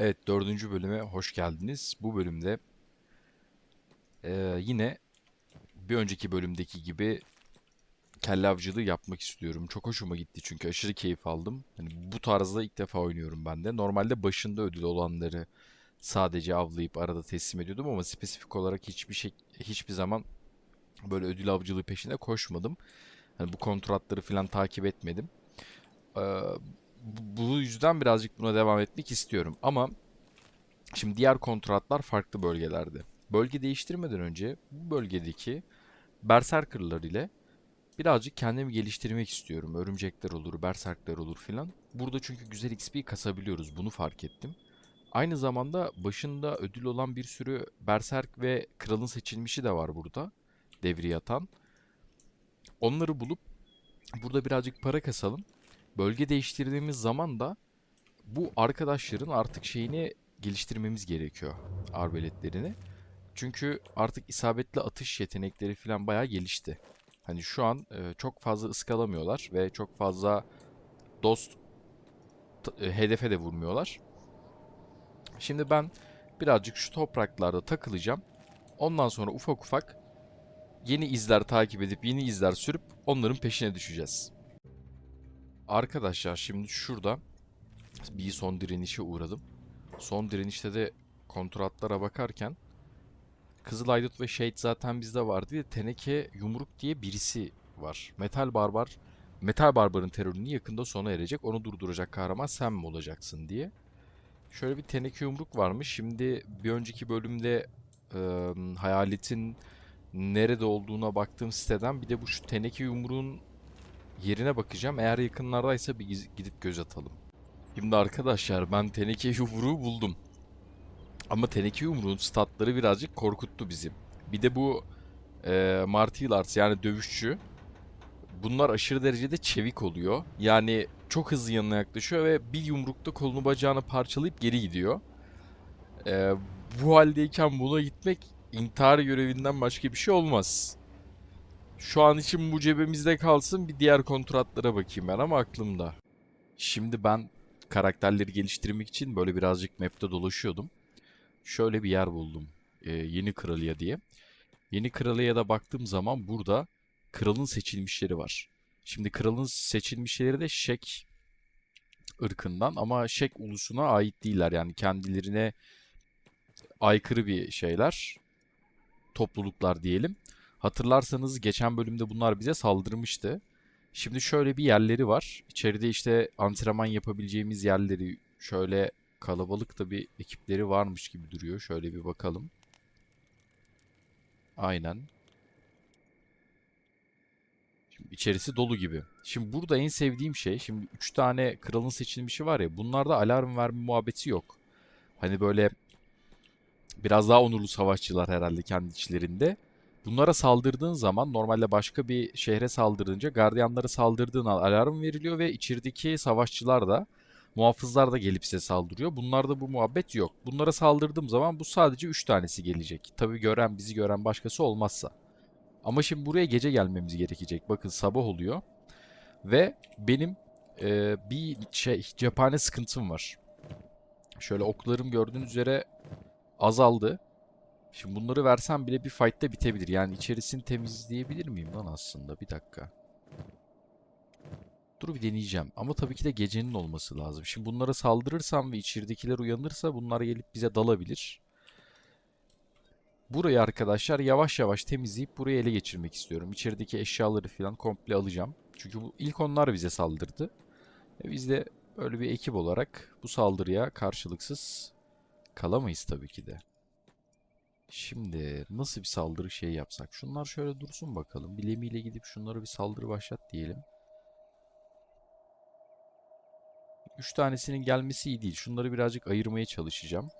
Evet, dördüncü bölüme hoş geldiniz. Bu bölümde eee, yine bir önceki bölümdeki gibi kelle avcılığı yapmak istiyorum. Çok hoşuma gitti çünkü aşırı keyif aldım. Hani bu tarzda ilk defa oynuyorum ben de. Normalde başında ödül olanları sadece avlayıp arada teslim ediyordum ama spesifik olarak hiçbir şey hiçbir zaman böyle ödül avcılığı peşinde koşmadım. Hani bu kontratları falan takip etmedim. Eee, bu yüzden birazcık buna devam etmek istiyorum. Ama Şimdi diğer kontratlar farklı bölgelerde. Bölge değiştirmeden önce bu bölgedeki berserkerlar ile birazcık kendimi geliştirmek istiyorum. Örümcekler olur, berserkler olur filan. Burada çünkü güzel XP kasabiliyoruz. Bunu fark ettim. Aynı zamanda başında ödül olan bir sürü berserk ve kralın seçilmişi de var burada. Devriye atan. Onları bulup burada birazcık para kasalım. Bölge değiştirdiğimiz zaman da bu arkadaşların artık şeyini geliştirmemiz gerekiyor arbeletlerini. Çünkü artık isabetli atış yetenekleri falan bayağı gelişti. Hani şu an e, çok fazla ıskalamıyorlar ve çok fazla dost e, hedefe de vurmuyorlar. Şimdi ben birazcık şu topraklarda takılacağım. Ondan sonra ufak ufak yeni izler takip edip yeni izler sürüp onların peşine düşeceğiz. Arkadaşlar şimdi şurada bir son direnişe uğradım. Son direnişte de kontratlara bakarken Kızıl Aydut ve Shade zaten bizde vardı. De Teneke Yumruk diye birisi var. Metal Barbar Metal Barbar'ın terörünü yakında sona erecek. Onu durduracak kahraman sen mi olacaksın diye. Şöyle bir Teneke Yumruk varmış. Şimdi bir önceki bölümde e, Hayalet'in nerede olduğuna baktığım siteden bir de bu şu Teneke Yumruğun yerine bakacağım. Eğer yakınlardaysa bir gidip göz atalım. Şimdi arkadaşlar ben teneke yumruğu buldum. Ama teneke yumruğun statları birazcık korkuttu bizi. Bir de bu e, martial arts yani dövüşçü. Bunlar aşırı derecede çevik oluyor. Yani çok hızlı yanına yaklaşıyor ve bir yumrukta kolunu bacağını parçalayıp geri gidiyor. E, bu haldeyken buna gitmek intihar görevinden başka bir şey olmaz. Şu an için bu cebimizde kalsın bir diğer kontratlara bakayım ben ama aklımda. Şimdi ben karakterleri geliştirmek için böyle birazcık map'te dolaşıyordum. Şöyle bir yer buldum. Ee, Yeni Kralıya diye. Yeni Kralıya da baktığım zaman burada kralın seçilmişleri var. Şimdi kralın seçilmişleri de Şek ırkından ama Şek ulusuna ait değiller. Yani kendilerine aykırı bir şeyler. Topluluklar diyelim. Hatırlarsanız geçen bölümde bunlar bize saldırmıştı. Şimdi şöyle bir yerleri var. İçeride işte antrenman yapabileceğimiz yerleri şöyle kalabalık da bir ekipleri varmış gibi duruyor. Şöyle bir bakalım. Aynen. Şimdi içerisi dolu gibi. Şimdi burada en sevdiğim şey, şimdi 3 tane kralın seçilmişi var ya, bunlarda alarm verme muhabbeti yok. Hani böyle biraz daha onurlu savaşçılar herhalde kendi içlerinde. Bunlara saldırdığın zaman normalde başka bir şehre saldırınca gardiyanları saldırdığın an alarm veriliyor ve içerideki savaşçılar da muhafızlar da gelip size saldırıyor. Bunlarda bu muhabbet yok. Bunlara saldırdığım zaman bu sadece 3 tanesi gelecek. Tabi gören bizi gören başkası olmazsa. Ama şimdi buraya gece gelmemiz gerekecek. Bakın sabah oluyor. Ve benim e, bir şey cephane sıkıntım var. Şöyle oklarım gördüğünüz üzere azaldı. Şimdi bunları versem bile bir fight'ta bitebilir. Yani içerisini temizleyebilir miyim lan aslında? Bir dakika. Dur bir deneyeceğim. Ama tabii ki de gecenin olması lazım. Şimdi bunlara saldırırsam ve içeridekiler uyanırsa bunlar gelip bize dalabilir. Burayı arkadaşlar yavaş yavaş temizleyip burayı ele geçirmek istiyorum. İçerideki eşyaları falan komple alacağım. Çünkü bu ilk onlar bize saldırdı. E biz de böyle bir ekip olarak bu saldırıya karşılıksız kalamayız tabii ki de. Şimdi nasıl bir saldırı şey yapsak? Şunlar şöyle dursun bakalım. Bilemiyle gidip şunlara bir saldırı başlat diyelim. Üç tanesinin gelmesi iyi değil. Şunları birazcık ayırmaya çalışacağım.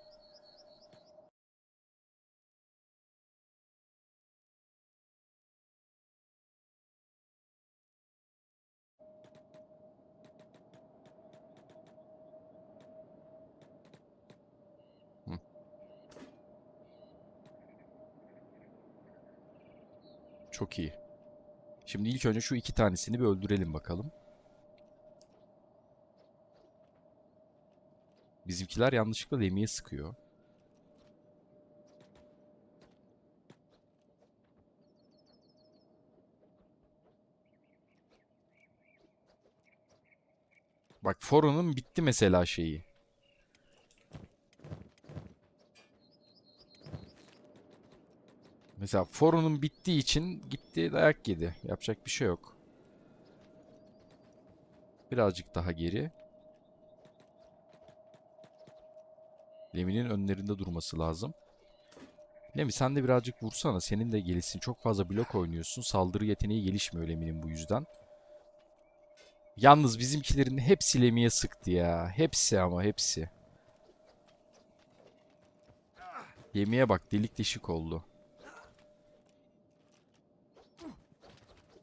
Çok iyi. Şimdi ilk önce şu iki tanesini bir öldürelim bakalım. Bizimkiler yanlışlıkla Lemmy'ye sıkıyor. Bak Foro'nun bitti mesela şeyi. Mesela Foro'nun bittiği için gitti dayak yedi. Yapacak bir şey yok. Birazcık daha geri. Lemmy'nin önlerinde durması lazım. Lemmy sen de birazcık vursana. Senin de gelişsin. Çok fazla blok oynuyorsun. Saldırı yeteneği gelişmiyor Lemmy'nin bu yüzden. Yalnız bizimkilerin hepsi Lemmy'ye sıktı ya. Hepsi ama hepsi. Lemmy'ye bak delik deşik oldu.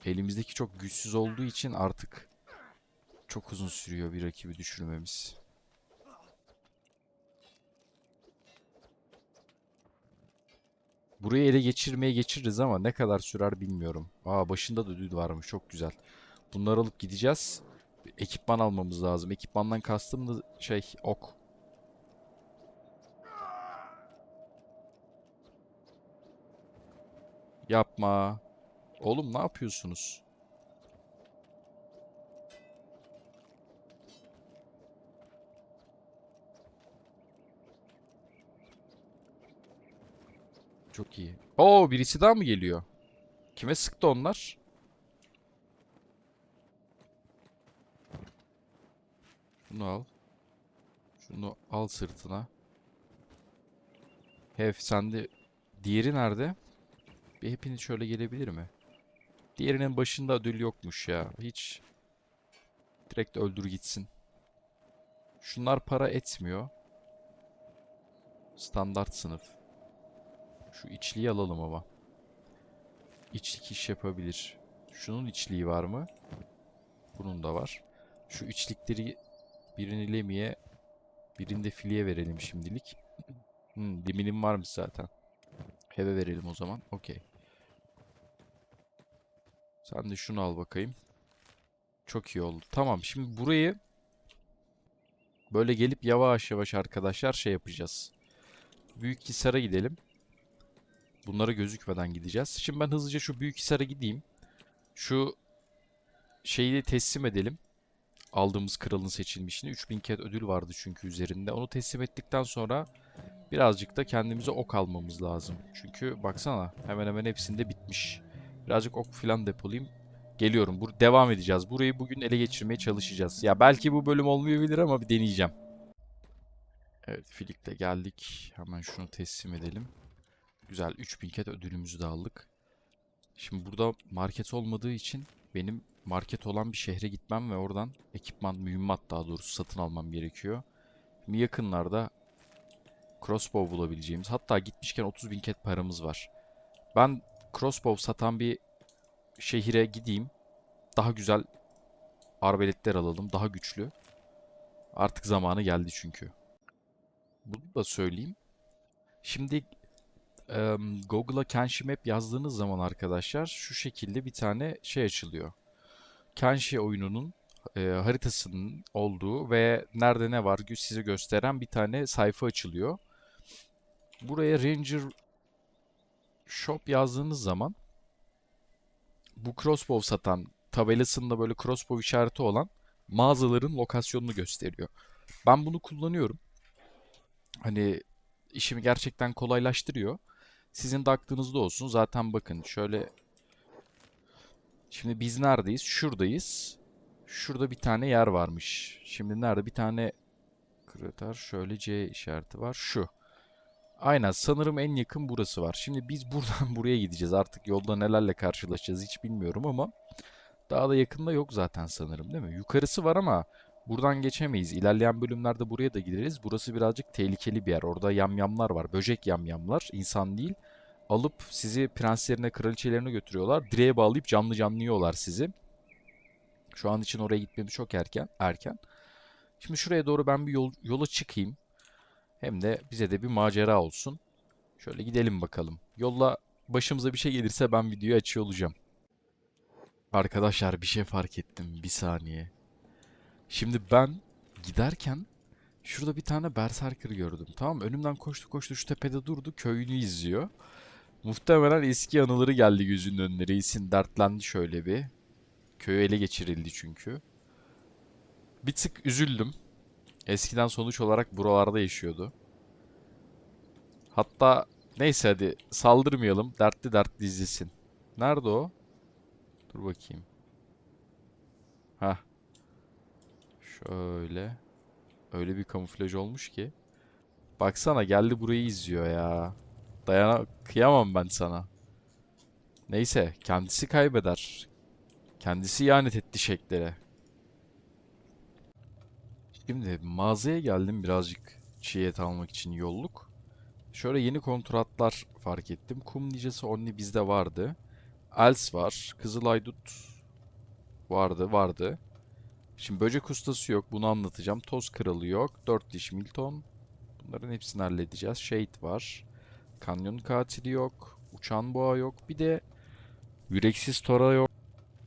Elimizdeki çok güçsüz olduğu için artık çok uzun sürüyor bir rakibi düşürmemiz. Burayı ele geçirmeye geçiririz ama ne kadar sürer bilmiyorum. Aa başında da düd varmış çok güzel. Bunları alıp gideceğiz. Ekipman almamız lazım. Ekipmandan kastım da şey ok. Yapma. Oğlum ne yapıyorsunuz? Çok iyi. Oo birisi daha mı geliyor? Kime sıktı onlar? Şunu al. Şunu al sırtına. Hef sende. Diğeri nerede? Bir hepiniz şöyle gelebilir mi? Diğerinin başında ödül yokmuş ya. Hiç. Direkt öldür gitsin. Şunlar para etmiyor. Standart sınıf. Şu içliği alalım ama. İçlik iş yapabilir. Şunun içliği var mı? Bunun da var. Şu içlikleri birini Lemmy'e, birini de Fili'ye verelim şimdilik. Hmm, Lemmy'nin varmış zaten. Heve verelim o zaman. Okey. Sen de şunu al bakayım. Çok iyi oldu. Tamam şimdi burayı böyle gelip yavaş yavaş arkadaşlar şey yapacağız. Büyük Hisar'a gidelim. Bunlara gözükmeden gideceğiz. Şimdi ben hızlıca şu Büyük Hisar'a gideyim. Şu şeyi de teslim edelim. Aldığımız kralın seçilmişini. 3000 ket ödül vardı çünkü üzerinde. Onu teslim ettikten sonra birazcık da kendimize ok almamız lazım. Çünkü baksana hemen hemen hepsinde bitmiş. Birazcık ok falan depolayayım. Geliyorum. Bur devam edeceğiz. Burayı bugün ele geçirmeye çalışacağız. Ya belki bu bölüm olmayabilir ama bir deneyeceğim. Evet, Filik'te geldik. Hemen şunu teslim edelim. Güzel 3000 ket ödülümüzü de aldık. Şimdi burada market olmadığı için benim market olan bir şehre gitmem ve oradan ekipman, mühimmat daha doğrusu satın almam gerekiyor. Şimdi yakınlarda crossbow bulabileceğimiz hatta gitmişken 30 bin ket paramız var. Ben crossbow satan bir şehire gideyim. Daha güzel arbeletler alalım. Daha güçlü. Artık zamanı geldi çünkü. Bunu da söyleyeyim. Şimdi em, Google'a Kenshi Map yazdığınız zaman arkadaşlar şu şekilde bir tane şey açılıyor. Kenshi oyununun e, haritasının olduğu ve nerede ne var size gösteren bir tane sayfa açılıyor. Buraya Ranger Shop yazdığınız zaman bu crossbow satan tabelasında böyle crossbow işareti olan mağazaların lokasyonunu gösteriyor. Ben bunu kullanıyorum. Hani işimi gerçekten kolaylaştırıyor. Sizin de aklınızda olsun. Zaten bakın şöyle Şimdi biz neredeyiz? Şuradayız. Şurada bir tane yer varmış. Şimdi nerede? Bir tane krater şöyle C işareti var. Şu. Aynen sanırım en yakın burası var. Şimdi biz buradan buraya gideceğiz. Artık yolda nelerle karşılaşacağız hiç bilmiyorum ama daha da yakında yok zaten sanırım değil mi? Yukarısı var ama buradan geçemeyiz. İlerleyen bölümlerde buraya da gideriz. Burası birazcık tehlikeli bir yer. Orada yamyamlar var. Böcek yamyamlar. insan değil. Alıp sizi prenslerine, kraliçelerine götürüyorlar. Direğe bağlayıp canlı canlı yiyorlar sizi. Şu an için oraya gitmemiz çok erken. erken. Şimdi şuraya doğru ben bir yol, yola çıkayım. Hem de bize de bir macera olsun. Şöyle gidelim bakalım. Yolla başımıza bir şey gelirse ben videoyu açıyor olacağım. Arkadaşlar bir şey fark ettim. Bir saniye. Şimdi ben giderken Şurada bir tane berserker gördüm. Tamam? Önümden koştu koştu şu tepede durdu. Köyünü izliyor. Muhtemelen eski anıları geldi gözünün önüne. Reisin dertlendi şöyle bir. Köyü ele geçirildi çünkü. Bir tık üzüldüm. Eskiden sonuç olarak buralarda yaşıyordu. Hatta neyse hadi saldırmayalım. Dertli dertli izlesin. Nerede o? Dur bakayım. Hah. Şöyle. Öyle bir kamuflaj olmuş ki. Baksana geldi burayı izliyor ya. Dayana kıyamam ben sana. Neyse kendisi kaybeder. Kendisi ihanet etti şeklere. Şimdi mağazaya geldim birazcık çiğ et almak için yolluk. Şöyle yeni kontratlar fark ettim. Kum nicesi Only bizde vardı. Els var. Kızılaydut vardı vardı. Şimdi böcek ustası yok. Bunu anlatacağım. Toz kralı yok. Dört diş Milton. Bunların hepsini halledeceğiz. Shade var. Kanyon katili yok. Uçan boğa yok. Bir de yüreksiz tora yok.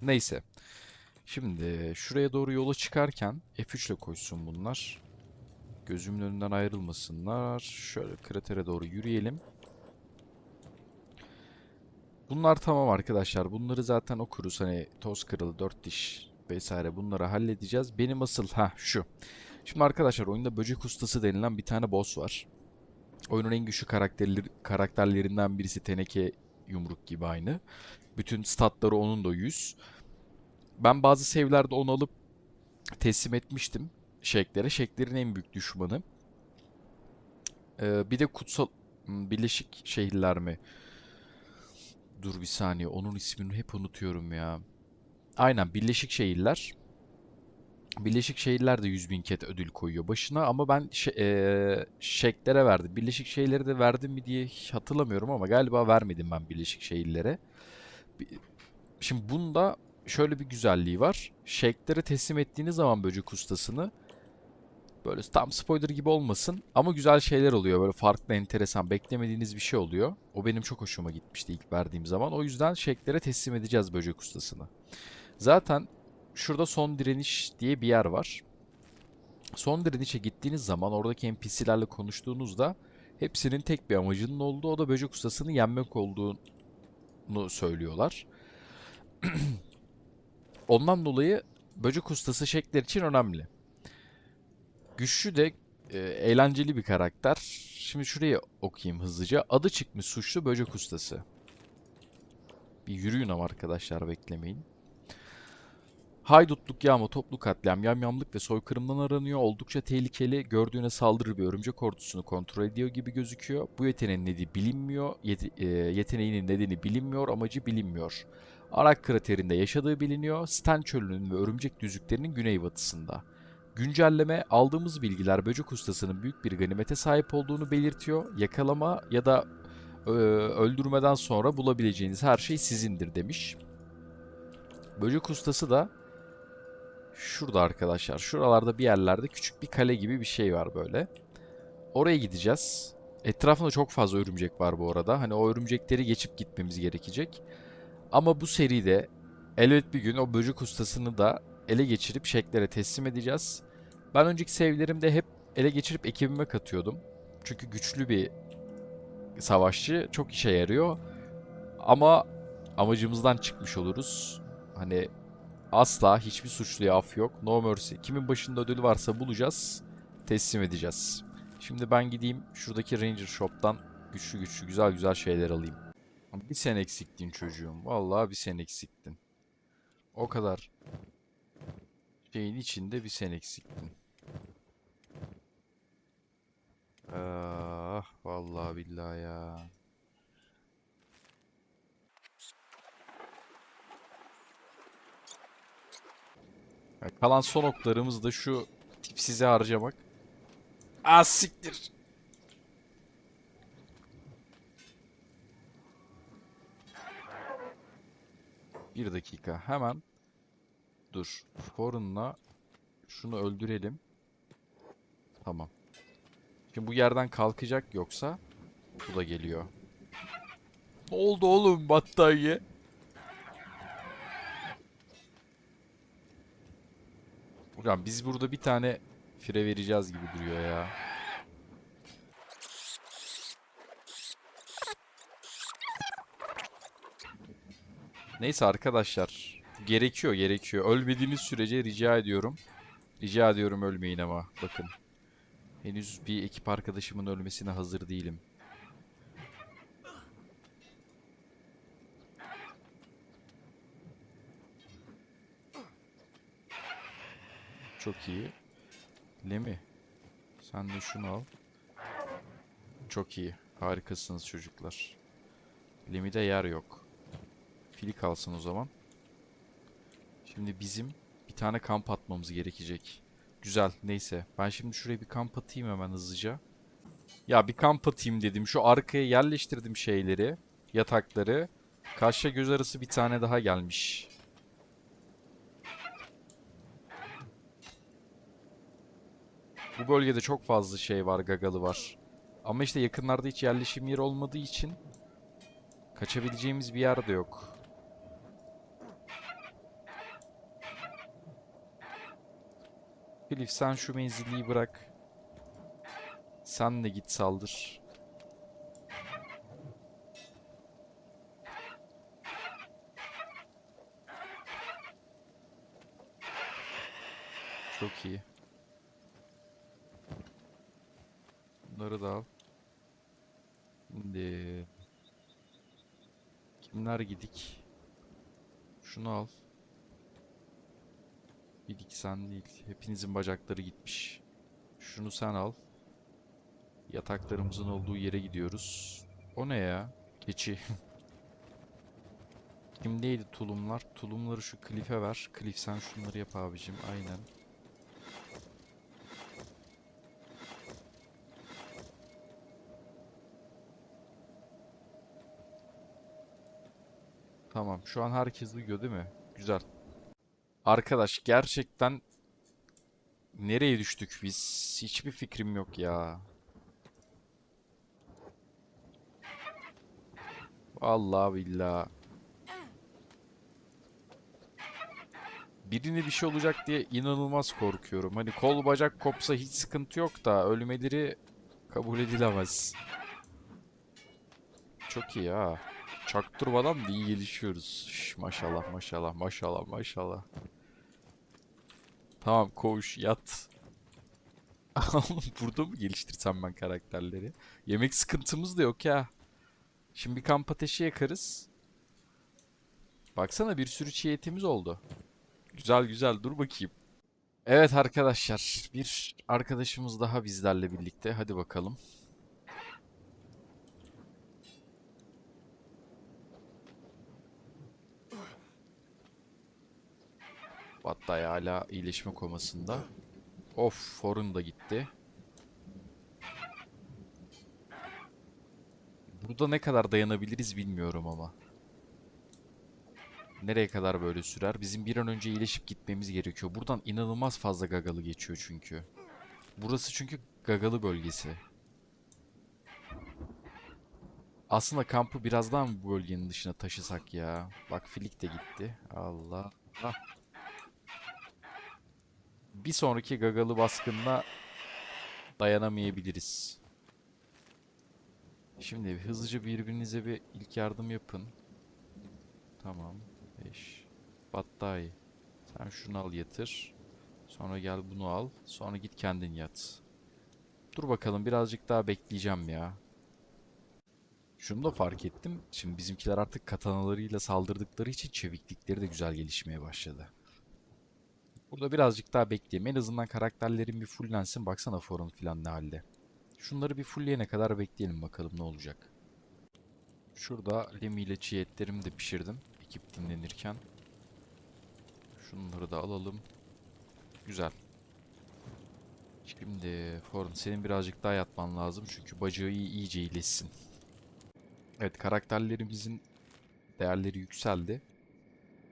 Neyse. Şimdi şuraya doğru yola çıkarken F3 ile koşsun bunlar. Gözümün önünden ayrılmasınlar. Şöyle kratere doğru yürüyelim. Bunlar tamam arkadaşlar. Bunları zaten okuruz. Hani toz kırılı, dört diş vesaire bunları halledeceğiz. Benim asıl ha şu. Şimdi arkadaşlar oyunda böcek ustası denilen bir tane boss var. Oyunun en güçlü karakterleri, karakterlerinden birisi teneke yumruk gibi aynı. Bütün statları onun da 100. Ben bazı save'lerde onu alıp teslim etmiştim Şeklere. Şeklerin en büyük düşmanı. Ee, bir de kutsal Hmm, Birleşik Şehirler mi? Dur bir saniye. Onun ismini hep unutuyorum ya. Aynen Birleşik Şehirler. Birleşik Şehirler de 100 bin ket ödül koyuyor başına ama ben şe- eee, Şeklere verdim. Birleşik Şehirleri de verdim mi diye hatırlamıyorum ama galiba vermedim ben Birleşik Şehirlere. Şimdi bunda şöyle bir güzelliği var. Şeklere teslim ettiğiniz zaman böcek ustasını böyle tam spoiler gibi olmasın ama güzel şeyler oluyor. Böyle farklı, enteresan, beklemediğiniz bir şey oluyor. O benim çok hoşuma gitmişti ilk verdiğim zaman. O yüzden Şeklere teslim edeceğiz böcek ustasını. Zaten şurada son direniş diye bir yer var. Son direnişe gittiğiniz zaman oradaki NPC'lerle konuştuğunuzda hepsinin tek bir amacının olduğu o da böcek ustasını yenmek olduğunu söylüyorlar. Ondan dolayı böcek ustası şekler için önemli. Güçlü de e, eğlenceli bir karakter. Şimdi şuraya okuyayım hızlıca. Adı çıkmış suçlu böcek ustası. Bir yürüyün ama arkadaşlar beklemeyin. Haydutluk, yağma, toplu katliam, yamyamlık ve soykırımdan aranıyor. Oldukça tehlikeli. Gördüğüne saldırır bir örümcek ordusunu kontrol ediyor gibi gözüküyor. Bu yeteneğin nedeni bilinmiyor. Yete- e, yeteneğinin nedeni bilinmiyor, amacı bilinmiyor. Arak kraterinde yaşadığı biliniyor. Sten çölünün ve örümcek düzlüklerinin güneybatısında. Güncelleme aldığımız bilgiler böcek ustasının büyük bir ganimete sahip olduğunu belirtiyor. Yakalama ya da e, öldürmeden sonra bulabileceğiniz her şey sizindir demiş. Böcek ustası da şurada arkadaşlar. Şuralarda bir yerlerde küçük bir kale gibi bir şey var böyle. Oraya gideceğiz. Etrafında çok fazla örümcek var bu arada. Hani o örümcekleri geçip gitmemiz gerekecek. Ama bu seride elbet bir gün o böcek ustasını da ele geçirip şeklere teslim edeceğiz. Ben önceki save'lerimde hep ele geçirip ekibime katıyordum. Çünkü güçlü bir savaşçı çok işe yarıyor. Ama amacımızdan çıkmış oluruz. Hani asla hiçbir suçluya af yok. No mercy. Kimin başında ödül varsa bulacağız. Teslim edeceğiz. Şimdi ben gideyim şuradaki Ranger Shop'tan güçlü güçlü güzel güzel şeyler alayım. Bir sen eksiktin çocuğum. Vallahi bir sen eksiktin. O kadar şeyin içinde bir sen eksiktin. Ah, vallahi billahi ya. Kalan son oklarımız da şu tipsize harcamak. Ah siktir. Bir dakika hemen dur. Foreigner'la şunu öldürelim. Tamam. Şimdi bu yerden kalkacak yoksa bu da geliyor. Ne oldu oğlum battaniye? Hocam biz burada bir tane fire vereceğiz gibi duruyor ya. Neyse arkadaşlar. Gerekiyor gerekiyor. Ölmediğiniz sürece rica ediyorum. Rica ediyorum ölmeyin ama bakın. Henüz bir ekip arkadaşımın ölmesine hazır değilim. Çok iyi. Lemi. Sen de şunu al. Çok iyi. Harikasınız çocuklar. Lemi'de yer yok. Filik alsın o zaman. Şimdi bizim bir tane kamp atmamız gerekecek. Güzel. Neyse. Ben şimdi şuraya bir kamp atayım hemen hızlıca. Ya bir kamp atayım dedim. Şu arkaya yerleştirdim şeyleri. Yatakları. Kaşla göz arası bir tane daha gelmiş. Bu bölgede çok fazla şey var, gagalı var. Ama işte yakınlarda hiç yerleşim yeri olmadığı için kaçabileceğimiz bir yer de yok. Elif sen şu menzilliyi bırak. Sen de git saldır. Çok iyi. Bunları da al. Şimdi kimler gidik? Şunu al. Gidik sen değil. Hepinizin bacakları gitmiş. Şunu sen al. Yataklarımızın olduğu yere gidiyoruz. O ne ya? Keçi. Kimdeydi tulumlar? Tulumları şu Cliff'e ver. Cliff sen şunları yap abicim. Aynen. Tamam. Şu an herkes duyuyor değil mi? Güzel. Arkadaş gerçekten nereye düştük biz? Hiçbir fikrim yok ya. Vallahi billahi. Birine bir şey olacak diye inanılmaz korkuyorum. Hani kol bacak kopsa hiç sıkıntı yok da ölmeleri kabul edilemez. Çok iyi ha. Çaktırmadan da iyi gelişiyoruz. Şş, maşallah maşallah maşallah maşallah. Tamam koğuş yat. Burada mı geliştirsem ben karakterleri? Yemek sıkıntımız da yok ya. Şimdi bir kamp ateşi yakarız. Baksana bir sürü çiğ etimiz oldu. Güzel güzel dur bakayım. Evet arkadaşlar bir arkadaşımız daha bizlerle birlikte. Hadi bakalım. Battay hala iyileşme komasında. Of Forun da gitti. Burada ne kadar dayanabiliriz bilmiyorum ama. Nereye kadar böyle sürer? Bizim bir an önce iyileşip gitmemiz gerekiyor. Buradan inanılmaz fazla gagalı geçiyor çünkü. Burası çünkü gagalı bölgesi. Aslında kampı biraz daha mı bu bölgenin dışına taşısak ya? Bak Filik de gitti. Allah. Ah. Bir sonraki gagalı baskınla dayanamayabiliriz. Şimdi hızlıca birbirinize bir ilk yardım yapın. Tamam. 5. Battay. Sen şunu al yatır. Sonra gel bunu al. Sonra git kendin yat. Dur bakalım birazcık daha bekleyeceğim ya. Şunu da fark ettim. Şimdi bizimkiler artık katanalarıyla saldırdıkları için çeviklikleri de güzel gelişmeye başladı. Burada birazcık daha bekleyeyim. En azından karakterlerin bir fulllensin. Baksana forum filan ne halde. Şunları bir fullleyene kadar bekleyelim bakalım ne olacak. Şurada Lemi ile çiğ etlerimi de pişirdim. Ekip dinlenirken. Şunları da alalım. Güzel. Şimdi Forn senin birazcık daha yatman lazım. Çünkü bacağı iyi, iyice iyileşsin. Evet karakterlerimizin değerleri yükseldi.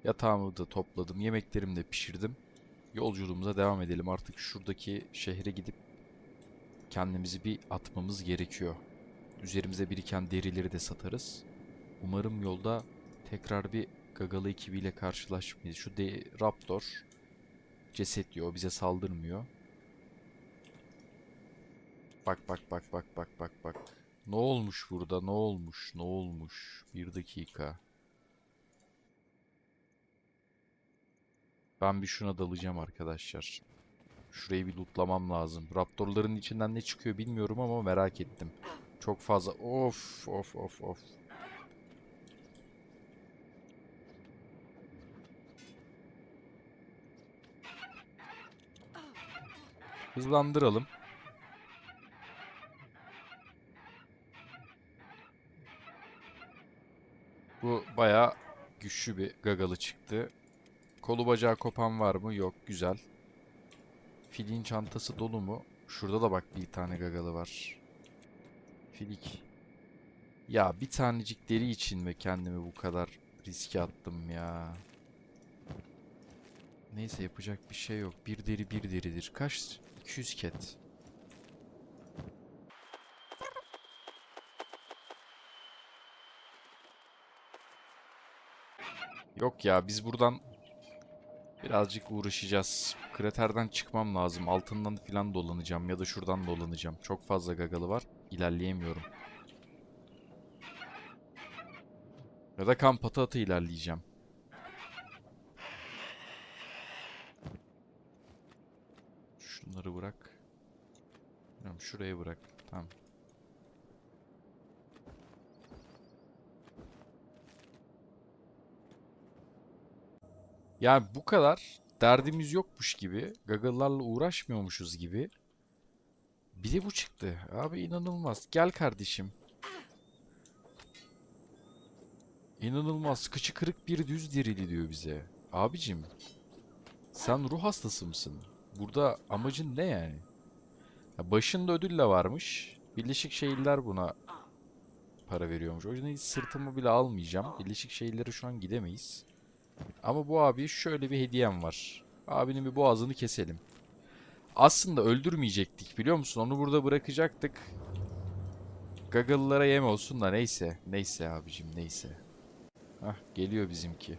Yatağımı da topladım. Yemeklerimi de pişirdim. Yolculuğumuza devam edelim. Artık şuradaki şehre gidip kendimizi bir atmamız gerekiyor. Üzerimize biriken derileri de satarız. Umarım yolda tekrar bir Gagalı ekibiyle karşılaşmayız. Şu de Raptor ceset diyor. Bize saldırmıyor. Bak bak bak bak bak bak bak. Ne olmuş burada? Ne olmuş? Ne olmuş? Bir dakika. Ben bir şuna dalacağım arkadaşlar. Şurayı bir lootlamam lazım. Raptorların içinden ne çıkıyor bilmiyorum ama merak ettim. Çok fazla. Of of of of. Hızlandıralım. Bu bayağı güçlü bir gagalı çıktı. Kolu bacağı kopan var mı? Yok. Güzel. Filin çantası dolu mu? Şurada da bak bir tane gagalı var. Filik. Ya bir tanecik deri için mi kendimi bu kadar riske attım ya? Neyse yapacak bir şey yok. Bir deri bir deridir. Kaç? 200 ket. Yok ya biz buradan birazcık uğraşacağız. Kraterden çıkmam lazım. Altından filan dolanacağım ya da şuradan dolanacağım. Çok fazla gagalı var. İlerleyemiyorum. Ya da kamp atı atı ilerleyeceğim. Şunları bırak. Şuraya bırak. Tamam. Yani bu kadar derdimiz yokmuş gibi, gagalarla uğraşmıyormuşuz gibi. Bir de bu çıktı. Abi inanılmaz. Gel kardeşim. İnanılmaz. Kıçı kırık bir düz dirili diyor bize. Abicim. Sen ruh hastası mısın? Burada amacın ne yani? Ya başında ödül de varmış. Birleşik Şehirler buna para veriyormuş. O yüzden hiç sırtımı bile almayacağım. Birleşik Şehirlere şu an gidemeyiz. Ama bu abi şöyle bir hediyem var. Abinin bir boğazını keselim. Aslında öldürmeyecektik biliyor musun? Onu burada bırakacaktık. Gagalılara yem olsun da neyse. Neyse abicim neyse. Hah geliyor bizimki.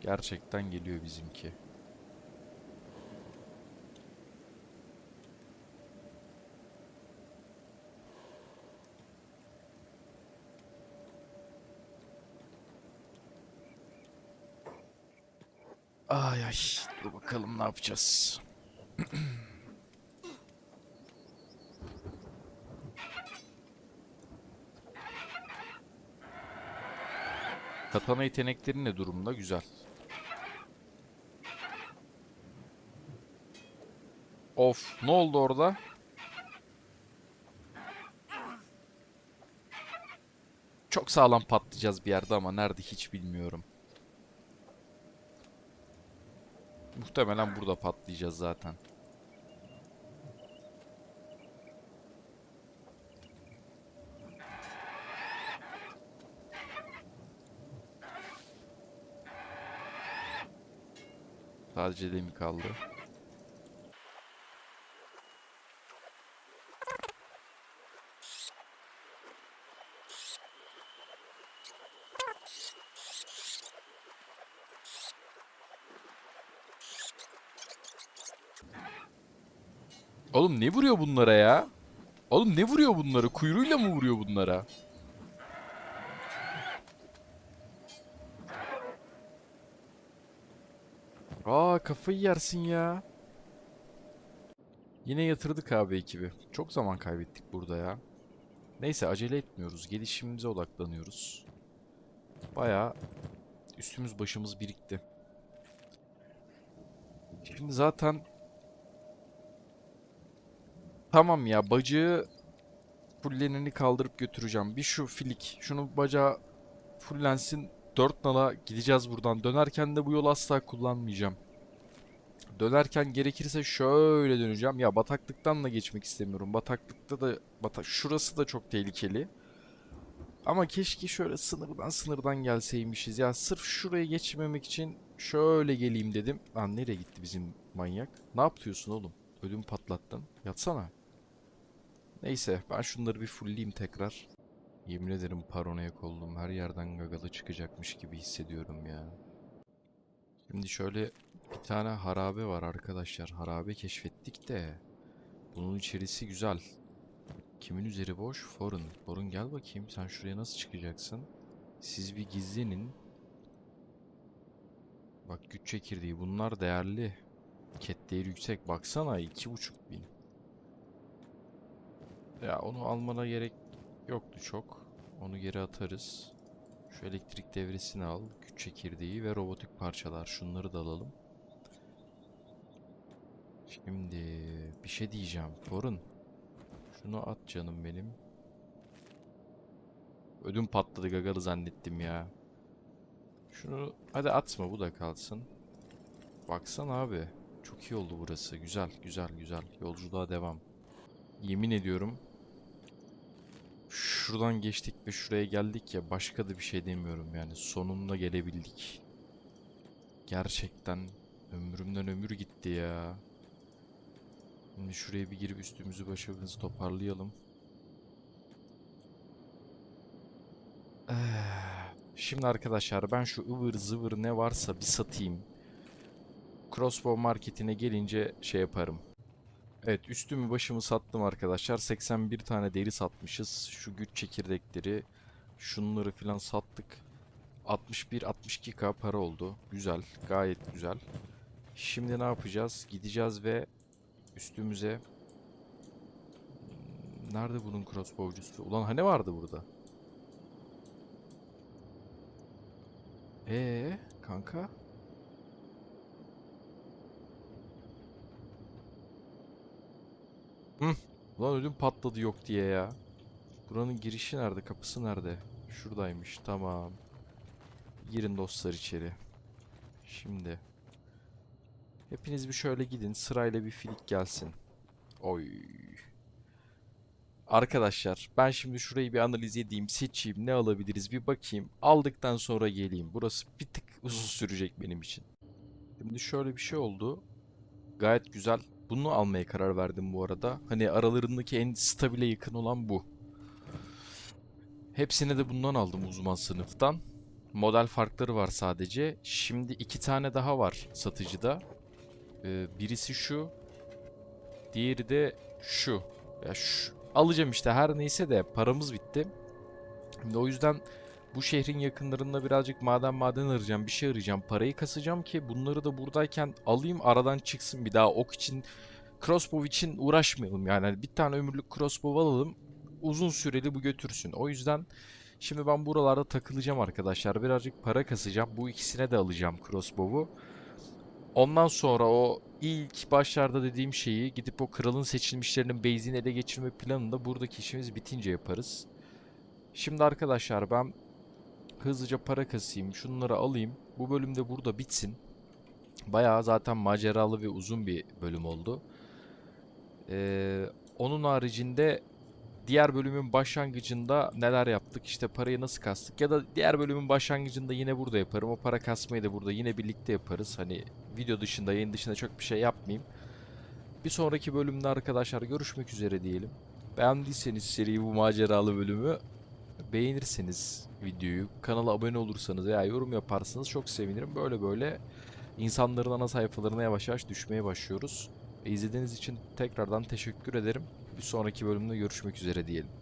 Gerçekten geliyor bizimki. Ay ay. Dur bakalım ne yapacağız. Katana yetenekleri ne durumda? Güzel. Of, ne oldu orada? Çok sağlam patlayacağız bir yerde ama nerede hiç bilmiyorum. Muhtemelen burada patlayacağız zaten. Sadece demi kaldı. Oğlum ne vuruyor bunlara ya? Oğlum ne vuruyor bunları? Kuyruğuyla mı vuruyor bunlara? Aa kafayı yersin ya. Yine yatırdık abi ekibi. Çok zaman kaybettik burada ya. Neyse acele etmiyoruz. Gelişimimize odaklanıyoruz. Bayağı üstümüz başımız birikti. Şimdi zaten Tamam ya bacığı fulleneni kaldırıp götüreceğim. Bir şu filik. Şunu bacağı fullensin. Dört nala gideceğiz buradan. Dönerken de bu yolu asla kullanmayacağım. Dönerken gerekirse şöyle döneceğim. Ya bataklıktan da geçmek istemiyorum. Bataklıkta da batak şurası da çok tehlikeli. Ama keşke şöyle sınırdan sınırdan gelseymişiz. Ya sırf şuraya geçmemek için şöyle geleyim dedim. Lan nereye gitti bizim manyak? Ne yapıyorsun oğlum? Ödümü patlattın. Yatsana. Neyse ben şunları bir fullleyeyim tekrar. Yemin ederim paranoyak oldum. Her yerden gagalı çıkacakmış gibi hissediyorum ya. Şimdi şöyle bir tane harabe var arkadaşlar. Harabe keşfettik de. Bunun içerisi güzel. Kimin üzeri boş? Forun. Forun gel bakayım. Sen şuraya nasıl çıkacaksın? Siz bir gizlenin. Bak güç çekirdeği. Bunlar değerli. Ket değeri yüksek. Baksana iki buçuk bin. Ya onu almana gerek yoktu çok. Onu geri atarız. Şu elektrik devresini al. Güç çekirdeği ve robotik parçalar. Şunları da alalım. Şimdi bir şey diyeceğim. Forun. Şunu at canım benim. Ödüm patladı gagalı zannettim ya. Şunu hadi atma bu da kalsın. Baksana abi. Çok iyi oldu burası. Güzel güzel güzel. Yolculuğa devam. Yemin ediyorum. Şuradan geçtik ve şuraya geldik ya başka da bir şey demiyorum yani. Sonunda gelebildik. Gerçekten ömrümden ömür gitti ya. Şimdi şuraya bir girip üstümüzü başımızı toparlayalım. Şimdi arkadaşlar ben şu ıvır zıvır ne varsa bir satayım. Crossbow marketine gelince şey yaparım. Evet üstümü başımı sattım arkadaşlar. 81 tane deri satmışız. Şu güç çekirdekleri. Şunları filan sattık. 61-62k para oldu. Güzel. Gayet güzel. Şimdi ne yapacağız? Gideceğiz ve üstümüze... Nerede bunun crossbowcusu? Ulan hani vardı burada? Ee kanka? Hı. Ulan ödüm patladı yok diye ya. Buranın girişi nerede? Kapısı nerede? Şuradaymış. Tamam. Girin dostlar içeri. Şimdi. Hepiniz bir şöyle gidin. Sırayla bir filik gelsin. Oy. Arkadaşlar ben şimdi şurayı bir analiz edeyim. Seçeyim. Ne alabiliriz bir bakayım. Aldıktan sonra geleyim. Burası bir tık uzun sürecek benim için. Şimdi şöyle bir şey oldu. Gayet güzel. Bunu almaya karar verdim bu arada. Hani aralarındaki en stabile yakın olan bu. Hepsini de bundan aldım uzman sınıftan. Model farkları var sadece. Şimdi iki tane daha var satıcıda. Ee, birisi şu. Diğeri de şu. Ya şu. Alacağım işte her neyse de paramız bitti. Şimdi o yüzden bu şehrin yakınlarında birazcık maden maden arayacağım. Bir şey arayacağım. Parayı kasacağım ki bunları da buradayken alayım aradan çıksın. Bir daha ok için crossbow için uğraşmayalım. Yani Hani bir tane ömürlük crossbow alalım. Uzun süreli bu götürsün. O yüzden şimdi ben buralarda takılacağım arkadaşlar. Birazcık para kasacağım. Bu ikisine de alacağım crossbow'u. Ondan sonra o ilk başlarda dediğim şeyi gidip o kralın seçilmişlerinin base'ini ele geçirme planını da buradaki işimiz bitince yaparız. Şimdi arkadaşlar ben hızlıca para kasayım. Şunları alayım. Bu bölüm de burada bitsin. Bayağı zaten maceralı ve uzun bir bölüm oldu. Ee, onun haricinde diğer bölümün başlangıcında neler yaptık? İşte parayı nasıl kastık? Ya da diğer bölümün başlangıcında yine burada yaparım. O para kasmayı da burada yine birlikte yaparız. Hani video dışında, yayın dışında çok bir şey yapmayayım. Bir sonraki bölümde arkadaşlar görüşmek üzere diyelim. Beğendiyseniz seriyi bu maceralı bölümü beğenirseniz videoyu, kanala abone olursanız veya yorum yaparsanız çok sevinirim. Böyle böyle insanların ana sayfalarına yavaş yavaş düşmeye başlıyoruz. E, İzlediğiniz için tekrardan teşekkür ederim. Bir sonraki bölümde görüşmek üzere diyelim.